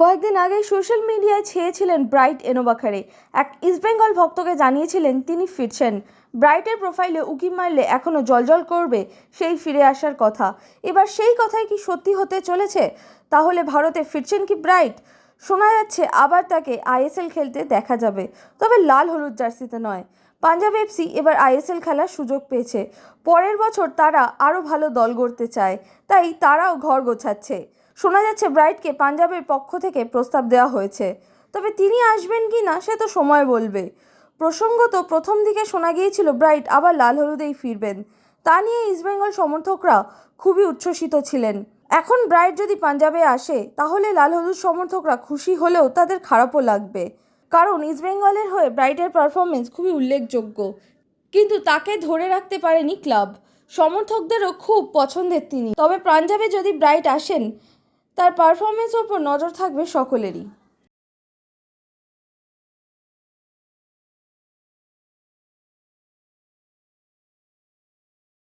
কয়েকদিন আগে সোশ্যাল মিডিয়ায় ছেয়েছিলেন ব্রাইট এনোবাখারে। এক ইস্টবেঙ্গল ভক্তকে জানিয়েছিলেন তিনি ফিরছেন। ব্রাইটের প্রোফাইলে উকি মারলে এখনও জলজল করবে, সেই ফিরে আসার কথা। এবার সেই কথাই কি সত্যি হতে চলেছে? তাহলে ভারতে ফিরছেন কি ব্রাইট? শোনা যাচ্ছে আবার তাকে আইএসএল খেলতে দেখা যাবে। তবে লাল হলুদ জার্সিতে নয়। পাঞ্জাব এফসি এবার আইএসএল খেলার সুযোগ পেয়েছে। পরের বছর তারা আরও ভালো দল গড়তে চায়, তাই তারাও ঘর গোছাচ্ছে। শোনা যাচ্ছে ব্রাইটকে পাঞ্জাবের পক্ষ থেকে প্রস্তাব দেওয়া হয়েছে। তবে তিনি আসবেন কি না সে তো সময় বলবে। প্রসঙ্গত প্রথম দিকে শোনা গিয়েছিল ব্রাইট আবার লাল হলুদেই ফিরবেন। তা নিয়ে ইস্টবেঙ্গল সমর্থকরা খুবই উচ্ছ্বসিত ছিলেন। এখন ব্রাইট যদি পাঞ্জাবে আসে, তাহলে লাল হলুদ সমর্থকরা খুশি হলেও তাদের খারাপও লাগবে। কারণ ইস্টবেঙ্গলের হয়ে ব্রাইটের পারফরমেন্স খুবই উল্লেখযোগ্য। কিন্তু তাকে ধরে রাখতে পারেনি ক্লাব। সমর্থকদেরও খুব পছন্দের তিনি। তবে পাঞ্জাবে যদি ব্রাইট আসেন তার পারফরমেন্সের ওপর নজর থাকবে সকলেরই।